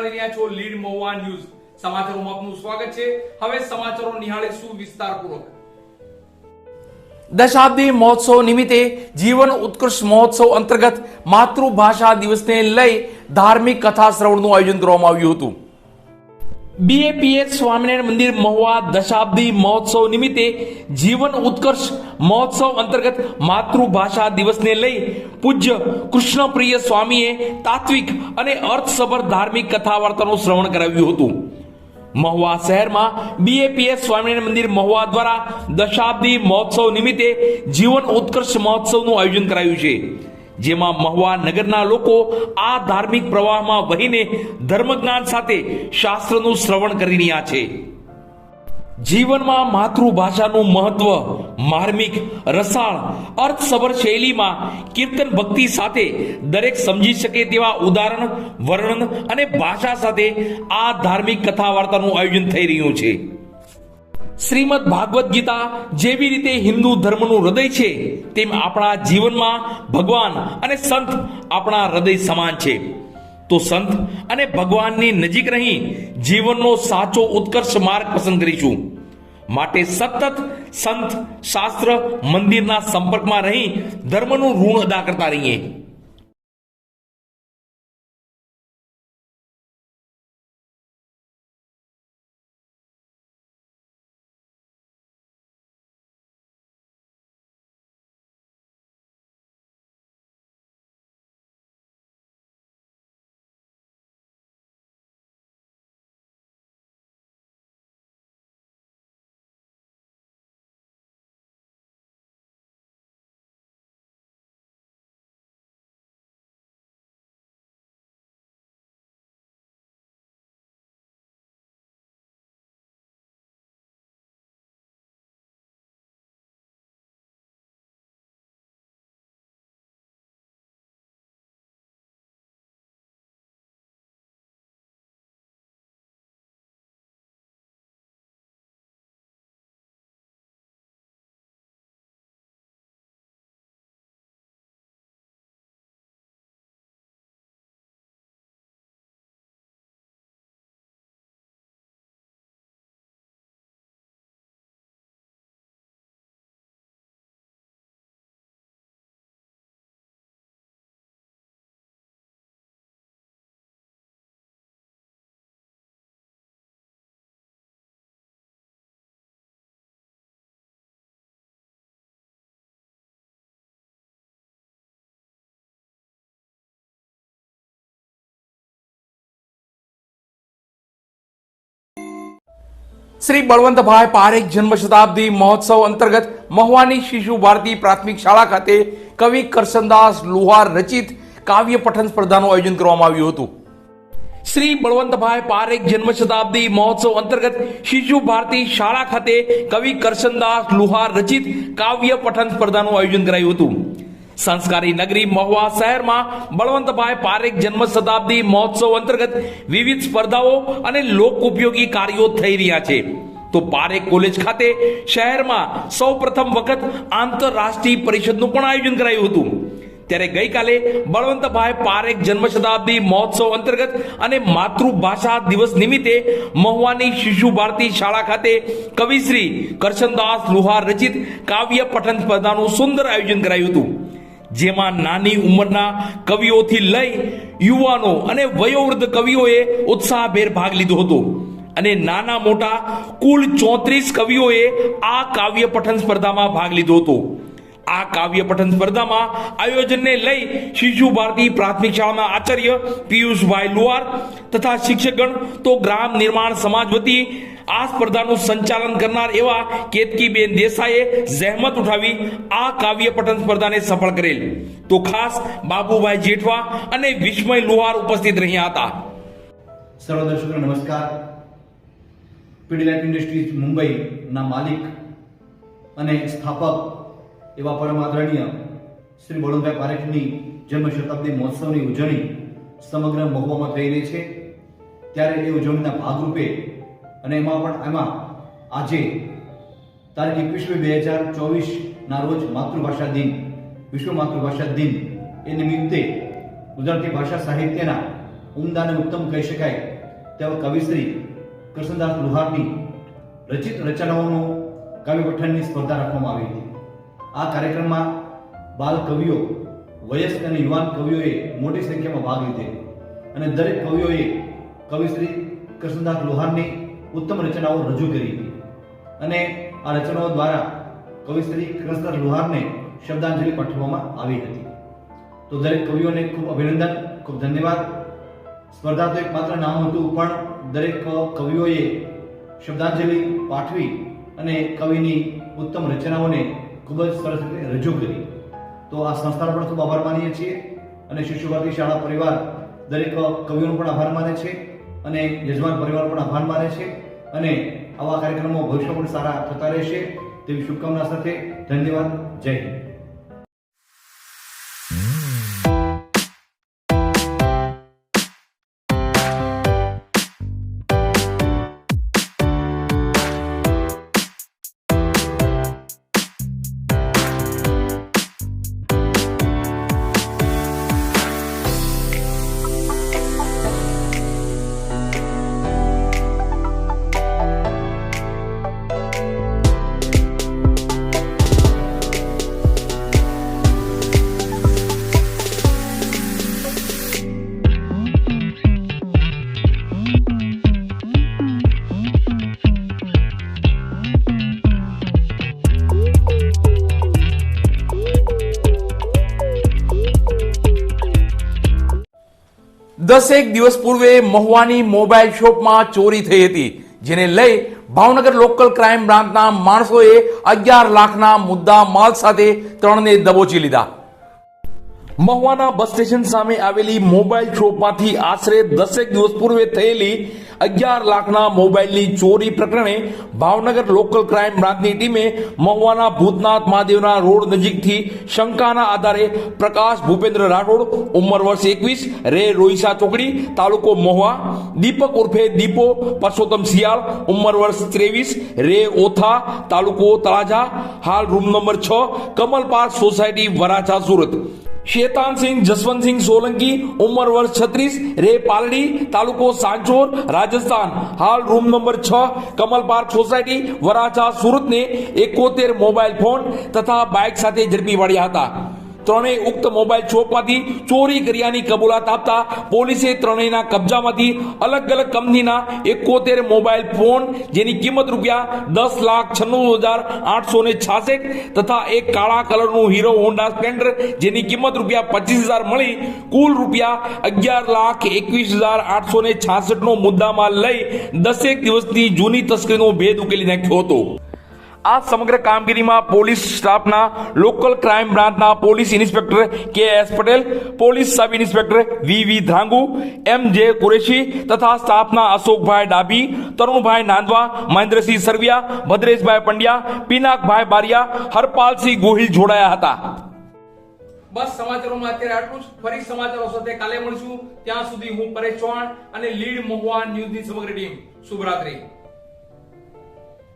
નિહાળી રહ્યા છો લીડ મહુવા ન્યૂઝ. સમાચારોમાં આપનું સ્વાગત છે. હવે સમાચારો નિહાળીશું વિસ્તારપૂર્વક? દશાબ્દી મહોત્સવ નિમિત્તે જીવન ઉત્કૃષ્ટ મહોત્સવ અંતર્ગત માતૃભાષા દિવસને લઈ ધાર્મિક કથા શ્રવણનું આયોજન કરવામાં આવ્યું હતું. બીએપીએસ સ્વામિનારાયણ મંદિર મહુવા દશાબ્દી મહોત્સવ નિમિત્તે જીવન ઉત્કર્ષ મહોત્સવ અંતર્ગત માતૃભાષા દિવસને લઈ પૂજ્ય કૃષ્ણપ્રિય સ્વામીએ તાત્વિક અને અર્થસભર ધાર્મિક કથા વાર્તાનું શ્રવણ કરાવ્યું હતું. મહુવા શહેરમાં બીએપીએસ સ્વામિનારાયણ મંદિર મહુવા દ્વારા દશાબ્દી મહોત્સવ નિમિત્તે જીવન ઉત્કર્ષ મહોત્સવનું આયોજન કરાયું છે. જેમાં મહુવા નગરના લોકો આ ધાર્મિક પ્રવાહમાં વહીને ધર્મજ્ઞાન સાથે શાસ્ત્રનું શ્રવણ કરી રહ્યા છે. જીવનમાં માતૃભાષાનું મહત્વ, માર્મિક, રસાળ, અર્થસભર શૈલીમાં કીર્તન ભક્તિ સાથે દરેક સમજી શકે તેવા ઉદાહરણ, વર્ણન અને ભાષા સાથે આ ધાર્મિક કથા વાર્તાનું આયોજન થઈ રહ્યું છે. શ્રીમદ ભાગવત ગીતા જેવી રીતે હિન્દુ ધર્મનું હૃદય છે, તેમ આપણા જીવનમાં ભગવાન અને સંત આપણા હૃદય સમાન છે. તો સંત અને ભગવાનની નજીક રહી જીવનનો સાચો ઉત્કર્ષ માર્ગ પસંદ કરીશું. માટે સતત સંત, શાસ્ત્ર, મંદિરના સંપર્કમાં રહી ધર્મનું ઋણ અદા કરતા રહીએ. શ્રી બળવંતભાઈ પારેખ જન્મ શતાબ્દી મહોત્સવ અંતર્ગત મહુવાની શિશુ ભારતી પ્રાથમિક શાળા ખાતે કવિ કરશનદાસ લુહાર રચિત કાવ્ય પઠન સ્પર્ધાનું આયોજન કરવામાં આવ્યું હતું. શ્રી બળવંતભાઈ પારેખ જન્મ શતાબ્દી મહોત્સવ અંતર્ગત શિશુ ભારતી શાળા ખાતે કવિ કરશનદાસ લુહાર રચિત કાવ્ય પઠન સ્પર્ધાનું આયોજન કરાયું હતું. સંસ્કારી નગરી મહુવા શહેરમાં બળવંતભાઈ પારેખ જન્મ શતાબ્દી મહોત્સવ અંતર્ગત વિવિધ સ્પર્ધાઓ અને લોક ઉપયોગી કાર્યો થઈ રહ્યા છે. તો પારેખ કોલેજ ખાતે શહેરમાં સૌ પ્રથમ વખત આંતરરાષ્ટ્રીય પરિષદનું પણ આયોજન કરાયું હતું. ત્યારે ગઈકાલે બળવંતભાઈ પારેખ જન્મ શતાબ્દી મહોત્સવ અંતર્ગત અને માતૃભાષા દિવસ નિમિત્તે મહુવાની શિશુ ભારતી શાળા ખાતે કવિશ્રી કરશનદાસ લુહાર રચિત કાવ્ય પઠન સ્પર્ધાનું સુંદર આયોજન કરાયું હતું. જેમાં નાની ઉંમરના કવિઓથી લઈ યુવાનો અને વયોવૃદ્ધ કવિઓએ ઉત્સાહભેર ભાગ લીધો હતો. અને નાના મોટા કુલ ચોત્રીસ કવિઓએ આ કાવ્ય પઠન સ્પર્ધામાં ભાગ લીધો હતો. આ કાવ્ય પઠન સ્પર્ધામાં આયોજનને લઈ શિશુ ભારતી પ્રાથમિક શાળાના આચાર્ય પિયુષભાઈ લુહાર તથા શિક્ષકગણ તો ગ્રામ નિર્માણ સમાજ વતી આ સ્પર્ધાનું સંચાલન કરનાર એવા કેતકીબેન દેસાઈએ જહેમત ઉઠાવી આ કાવ્ય પઠન સ્પર્ધાને સફળ કરેલ. તો ખાસ બાબુભાઈ જેઠવા અને વિસ્મય લુહાર ઉપસ્થિત રહ્યા હતા. સર્વ દર્શકો નમસ્કાર. પીડીલાઇટ ઇન્ડસ્ટ્રીઝ મુંબઈના માલિક અને સ્થાપક એવા પરમ આદરણીય શ્રી બળવંતભાઈ પારેખની જન્મ શતાબ્દી મહોત્સવની ઉજવણી સમગ્ર મહુવામાં થઈ રહી છે. ત્યારે એ ઉજવણીના ભાગરૂપે અને એમાં પણ એમાં આજે તારીખ એકવીસમી બે હજાર ચોવીસના રોજ માતૃભાષા દિન, વિશ્વ માતૃભાષા દિન એ નિમિત્તે ગુજરાતી ભાષા સાહિત્યના ઉમદા અને ઉત્તમ કહી શકાય તેવા કવિશ્રી કૃષ્ણદાસ લુહારની રચિત રચનાઓનું કાવ્ય પઠનની સ્પર્ધા રાખવામાં આવી હતી. આ કાર્યક્રમમાં બાલ કવિઓ, વયસ્ક અને યુવાન કવિઓએ મોટી સંખ્યામાં ભાગ લીધે. અને દરેક કવિઓએ કવિશ્રી કૃષ્ણદાસ લોહારની ઉત્તમ રચનાઓ રજૂ કરી. અને આ રચનાઓ દ્વારા કવિશ્રી કૃષ્ણદાસ લોહારને શબ્દાંજલિ પાઠવવામાં આવી હતી. તો દરેક કવિઓને ખૂબ અભિનંદન, ખૂબ ધન્યવાદ. સ્પર્ધા તો એક માત્ર નામ હતું, પણ દરેક કવિઓએ શબ્દાંજલિ પાઠવી અને કવિની ઉત્તમ રચનાઓને ખૂબ જ સરસ રીતે રજૂ કરી. તો આ સંસ્થાનો પણ ખૂબ આભાર માનીએ છીએ અને શિશુભારતી શાળા પરિવાર દરેક કવિઓનો પણ આભાર માને છે અને યજમાન પરિવાર પણ આભાર માને છે અને આવા કાર્યક્રમો ભવિષ્યમાં પણ સારા થતા રહેશે. તેવી શુભકામના સાથે ધન્યવાદ. જય હિન્દ. દસેક દિવસ પૂર્વે મહુવાની મોબાઈલ શોપમાં ચોરી થઈ હતી, જેને લઈ ભાવનગર લોકલ ક્રાઇમ બ્રાન્ચના માણસોએ અગિયાર લાખના મુદ્દા માલ સાથે ત્રણને દબોચી લીધા. મહુવાના બસ સ્ટેશન સામે આવેલી મોબાઈલ શોપમાંથી આશરે દસેક દિવસ પૂર્વે થયેલી અગિયાર લાખના મોબાઈલની ચોરી પ્રકરણે ભાવનગર લોકલ ક્રાઇમ બ્રાન્ચની ટીમે મહુવાના ભૂતનાથ મહાદેવના રોડ નજીકથી શંકાના આધારે પ્રકાશ ભૂપેન્દ્ર રાઠોડ, ઉંમર વર્ષ એકવીસ, રે રોઈસા ચોકડી, તાલુકો મહુવા, દીપક ઉર્ફે દીપો, પરસોત્તમ શિયાળ, ઉંમર વર્ષ ત્રેવીસ, રે ઓથા, તાલુકો તળાજા, હાલ રૂમ નંબર છ કમલપાર સોસાયટી વરાછા, સુરત. શેતાનસિંહ જસવંતસિંહ સોલંકી, ઉંમર વર્ષ છત્રીસ, રે પાલડી, તાલુકો સાંચોર, રાજસ્થાન. હાલ રૂમ નંબર છ, કમલ પાર્ક સોસાયટી, વરાછા સુરતને એકોતેર મોબાઈલ ફોન તથા બાઇક સાથે ઝડપી પડ્યા હતા. ત્રણેય ઉક્ત મોબાઈલ શોપમાંથી ચોરી કર્યાની કબૂલાત આપતા પોલીસે ત્રણેયના કબજામાંથી અલગ અલગ કંપનીના એકોતેર મોબાઈલ ફોન, જેની કિંમત રૂપિયા દસ લાખ છન્નું હજાર આઠસો ને છાસઠ તથા એક કાળા કલરનું હીરો હોન્ડા સ્પ્લેન્ડર, જેની કિંમત રૂપિયા પચીસ હજાર મળી, કુલ રૂપિયા અગિયાર લાખ એકવીસ હજાર આઠસો ને છાસઠ નો મુદ્દામાં લઈ દસેક દિવસની જૂની તસ્કરીનો ભેદ ઉકેલી નાખ્યો હતો. આ સમગ્ર કામગીરીમાં પોલીસ સ્ટાફના, લોકલ ક્રાઇમ બ્રાન્ચના police inspector K S Patel, police sub inspector V V Dhrangu, M J Qureshi તથા સ્ટાફના અશોકભાઈ ડાબી તરુણભાઈ નાંદવા, મહેન્દ્રસિંહ સરવિયા, ભદ્રેશભાઈ પંડ્યા, પિનાકભાઈ બારિયા, હરપાલસિંહ ગોહિલ જોડાયા હતા. બસ સમાચારોમાં અત્યારે આટલું જ. ફરી સમાચારો સાથે કાલે મળીશું. ત્યાં સુધી હું પરેશ ચૌહાણ અને લીડ મહુવા ન્યૂઝની સમગ્ર ટીમ. શુભરાત્રી.